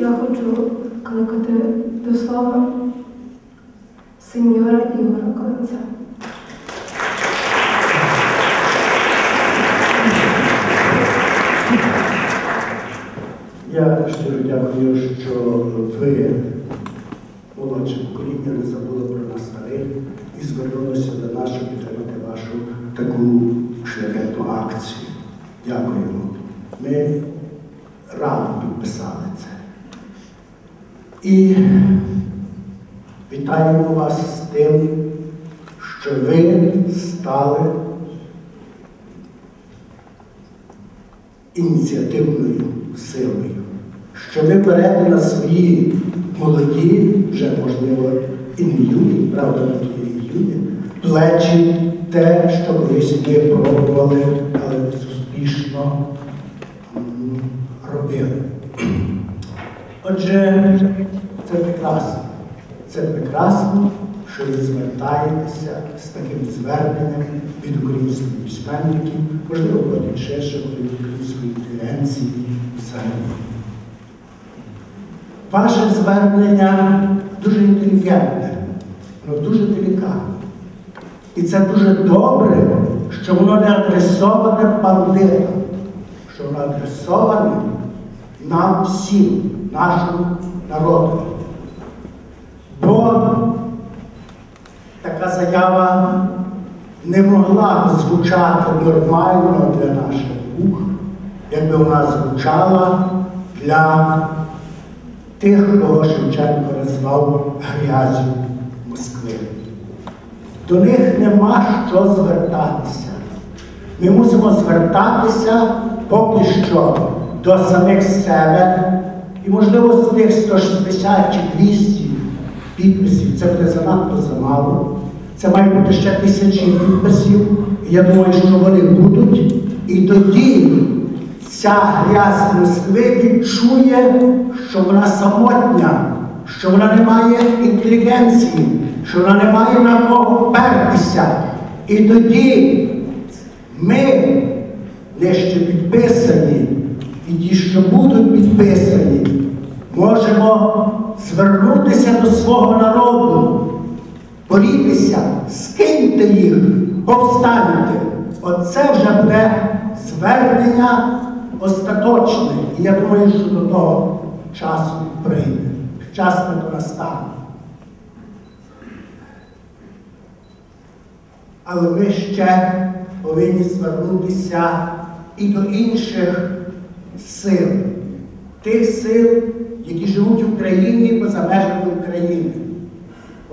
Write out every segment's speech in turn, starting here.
я хочу кликати до слова сеньора Ігора Калинця. Я щиро дякую, що ви, молодше покоління, не забули про нас старих і звернулися до нас, щоб підтримати вашу таку шляхетну акцію. Дякуємо. Ми радо підписали це. І вітаємо вас з тим, що ви стали ініціативною силою, що ви берете на свої молоді, вже можливо і не юні, правда, не тільки юні, плечі те, що колись ми пробували, але безуспішно робили. Отже, це прекрасно. Це прекрасно, що ви звертаєтеся з таким зверненням від українських письменників, можливо, від ширшого від української інтелігенції взагалі. Ваше звернення дуже інтелігентне, воно дуже делікатне. І це дуже добре, що воно не адресоване бандитам, що воно адресоване нам всім, нашому народу. Бо така заява не могла б звучати нормально для наших вух, якби вона звучала для тих, кого Шевченко назвав грязю Москви. До них нема що звертатися. Ми мусимо звертатися поки що до самих себе. І, можливо, з тих 160 чи 200 підписів це буде занадто замало. Це має бути ще тисячі підписів. І я думаю, що вони будуть. І тоді ця грязь Москви відчує, що вона самотня, що вона не має інтелігенції, що вона не має на кого пертися. І тоді ми, нижче підписані, що будуть підписані, можемо звернутися до свого народу, борітися, скиньте їх, повстаньте. Оце вже буде звернення остаточне. І я думаю, що до того часу прийде. Час на то настане. Але ми ще повинні звернутися і до інших сил, тих сил, які живуть в Україні і поза межами України.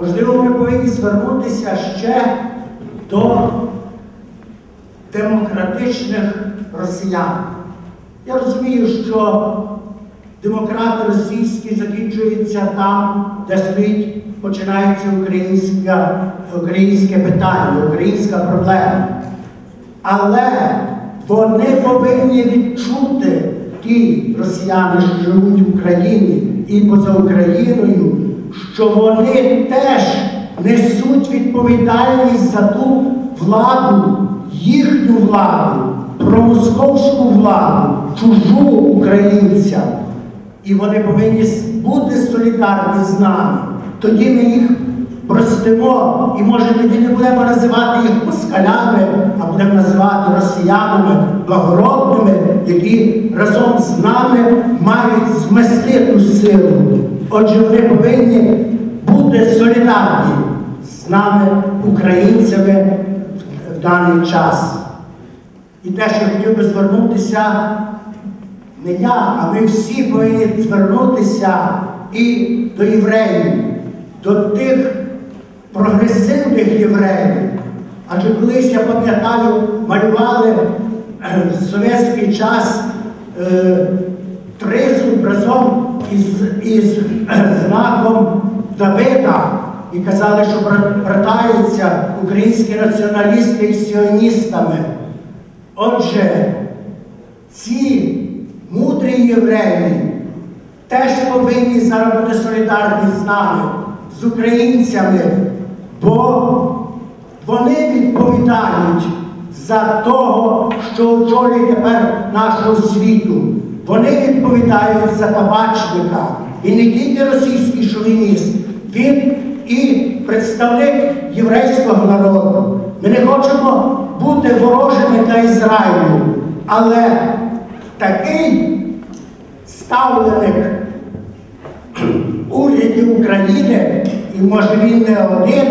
Можливо, ми повинні звернутися ще до демократичних росіян. Я розумію, що демократи російські закінчуються там, де стоїть, починається українська, українське питання, українська проблема. Але вони повинні відчути ті росіяни, що живуть в Україні і поза Україною, що вони теж несуть відповідальність за ту владу, їхню владу, промосковську владу, чужу українцям. І вони повинні бути солідарні з нами. Тоді ми їх простимо і може тоді не будемо називати їх москалями, а будемо називати росіянами благородними, які разом з нами мають змести ту силу. Отже, вони повинні бути солідарні з нами, українцями, в даний час. І теж я хотів би звернутися, не я, а ми всі повинні звернутися і до євреїв, до тих прогресивних євреїв. Адже колись, я пам'ятаю, малювали е, в совєтський час е, тризуб разом із, із е, знаком Давида і казали, що бра- братаються українські націоналісти із сіоністами. Отже, ці мудрі євреї теж повинні зараз бути солідарні з нами, з українцями, бо вони відповідають за того, що очолює тепер нашого світу. Вони відповідають за табачника. І не тільки російський шовініст, він і представник єврейського народу. Ми не хочемо бути ворожими для Ізраїлю, але такий ставленик урядів України, і може він не один,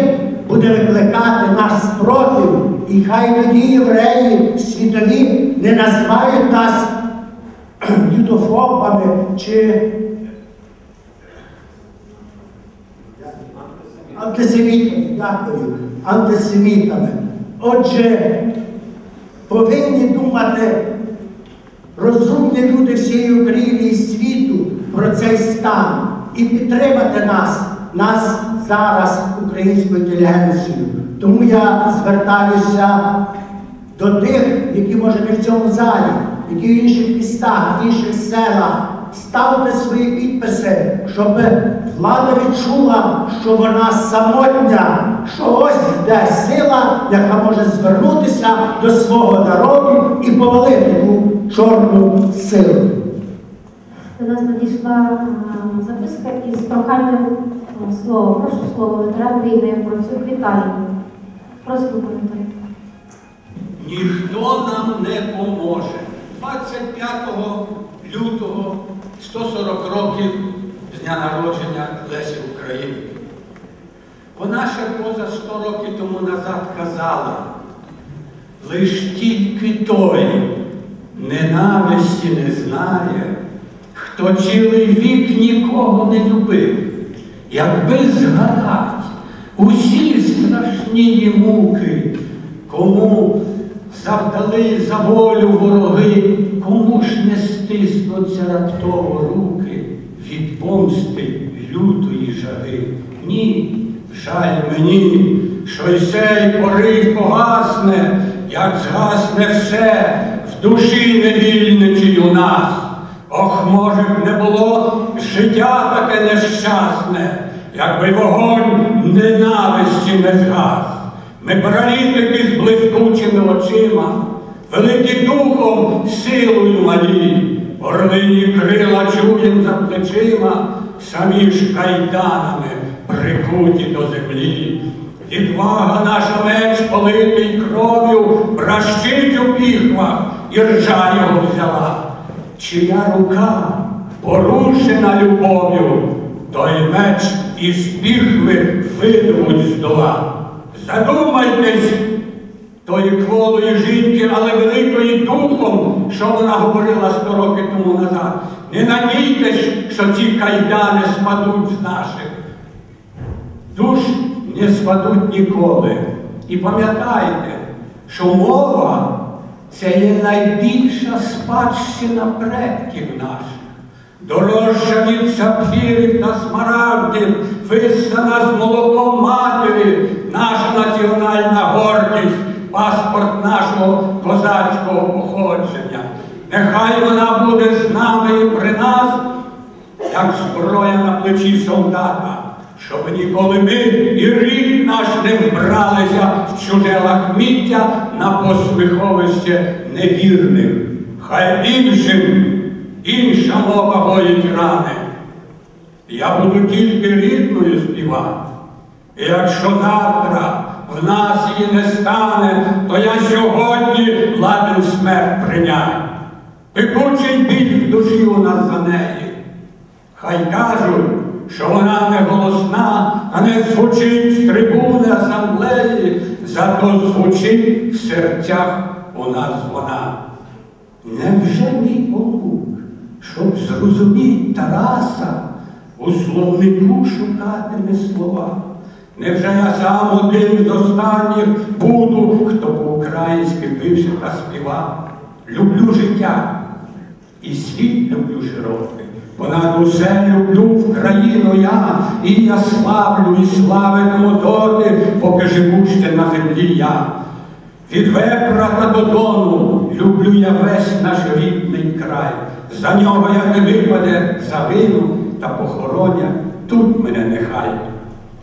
буде викликати наш спротив, і хай тоді євреї світові не називають нас юдофобами чи антисемітами, дякую, антисемітами. Отже, повинні думати розумні люди всієї України і світу про цей стан і підтримати нас, нас зараз, українську інтелігенцію. Тому я звертаюся до тих, які може не в цьому залі, які в інших містах, в інших селах. Ставте свої підписи, щоб влада відчула, що вона самотня, що ось йде сила, яка може звернутися до свого народу і повалити ту чорну силу. До нас надійшла записка із проханням слова. Прошу слово ветеран війни Процюк Віталій. Просимо коментарі. Ніхто нам не поможе. 25 лютого 140 років з дня народження Лесі Українки. Вона ще поза 100 років тому назад казала, лиш тільки той ненависті не знає, хто цілий вік нікого не любив. Якби згадать усі страшні муки, кому завдали за волю вороги, кому ж не стиснуться раптово руки від помсти лютої жаги. Ні, жаль мені, що й сей порив погасне, як згасне все в душі невільничій у нас. Ох, може б не було життя таке нещасне, якби вогонь ненависті не згас. Ми паралітики з блискучими очима, великі духом силою малі, орлині крила чуєм за плечима, самі ж кайданами прикуті до землі. Відвага наша меч политий кров'ю, бращить у піхвах, і ржа його взяла. Чия рука порушена любов'ю, той меч із піхви видвуть з дола. Задумайтесь тої кволої жінки, але великої духом, що вона говорила сто років тому назад. Не надійтесь, що ці кайдани спадуть з наших. Душ не спадуть ніколи. І пам'ятайте, що мова це є найбільша спадщина предків наших. Дорожча від сапфірів та смарагдів, висана з молоком матері, наша національна гордість, паспорт нашого козацького походження. Нехай вона буде з нами і при нас, як зброя на плечі солдата, щоб ніколи ми і рід наш не вбралися в чуже лахміття на посміховище невірних. Хай іншим інша мова гоїть рани. Я буду тільки рідною співати. І якщо завтра в нас її не стане, то я сьогодні ладен смерть прийняти. Пекучий біль в душі у нас за неї. Хай кажуть, що вона не голосна, а не звучить з трибуни асамблеї, зато звучить в серцях у нас вона. Невже мій онук, щоб зрозуміти Тараса, у словнику шукатиме слова? Невже я сам один з останніх буду, хто по-українськи пише та співав? Люблю життя і світ люблю широкий. Понад усе люблю в країну я, і я славлю, і славитиму доти, поки живу ще на землі я. Від вепра та до люблю я весь наш рідний край. За нього як не випаде, загину та похоронять, тут мене нехай.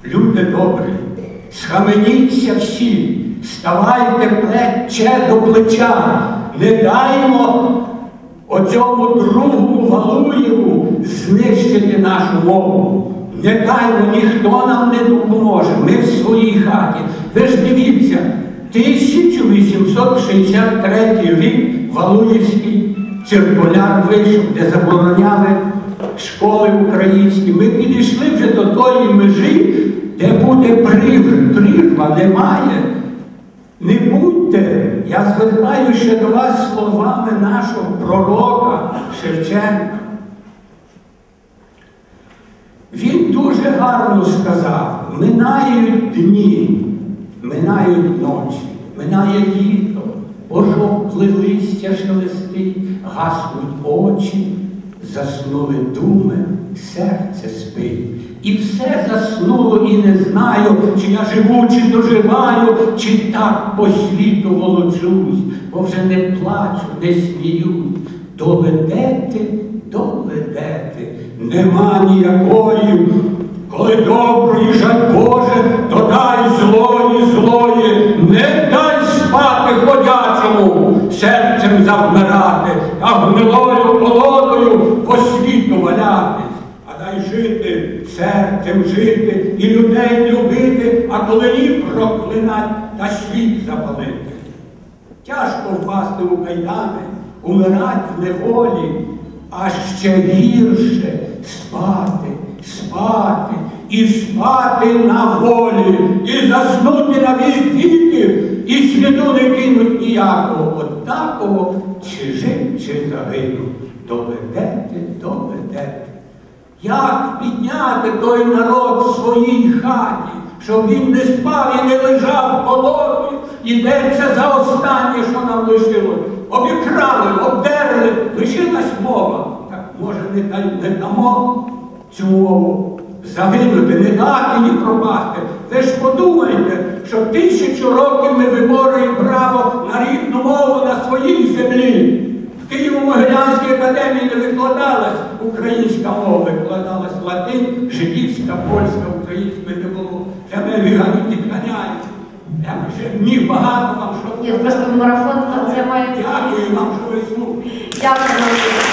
Люди добрі, схаменіться всі, ставайте плече до плеча, не даймо оцьому другому Валуєву знищити нашу мову. Не ніхто нам не допоможе. Ми в своїй хаті. Ви ж дивіться, 1863 рік Валуївський циркуляр вийшов, де забороняли школи українські. Ми підійшли вже до тої межі, де буде прірва. Прірва немає. Не будьте, я звертаю ще до вас словами нашого пророка Шевченка. Він дуже гарно сказав, минають дні, минають ночі, минає літо, пожовкли листя шелестить, гаснуть очі, заснули думи, серце спить. І все заснуло, і не знаю, чи я живу, чи доживаю, чи так по світу волочусь, бо вже не плачу, не сміюсь. Доведете, доведете, нема ніякої, коли доброї жаль Боже, то дай злої, злої, не дай спати ходячому, серцем завмирати, а гнилою колодою по світу валятись. А дай жити, серцем жити і людей любити, а коли проклинать та світ запалити. Тяжко впасти у кайдани, умирать в неволі, а ще гірше спати, спати і спати на волі, і заснути на вік віків, і світу не кинуть ніякого, однаково, чи жив, чи загинув. Доведете, доведете. Як підняти той народ в своїй хаті, щоб він не спав і не лежав в полоні, йдеться за останнє, що нам лишилось. Обікрали, обдерли, лишилась мова. Може не, не дамо цю мову загинути, не дати їй пропасти. Ви ж подумайте, що тисячу років ми виборюємо право на рідну мову на своїй землі. В Києво-Могилянській академії не викладалась українська мова, викладалась латин, жидівська, польська, української не було. Це ми вигані ганяють. Я ще міг багато вам що. Ні, просто марафон це має. Дякую вам, що ви слухаєте. Дякую.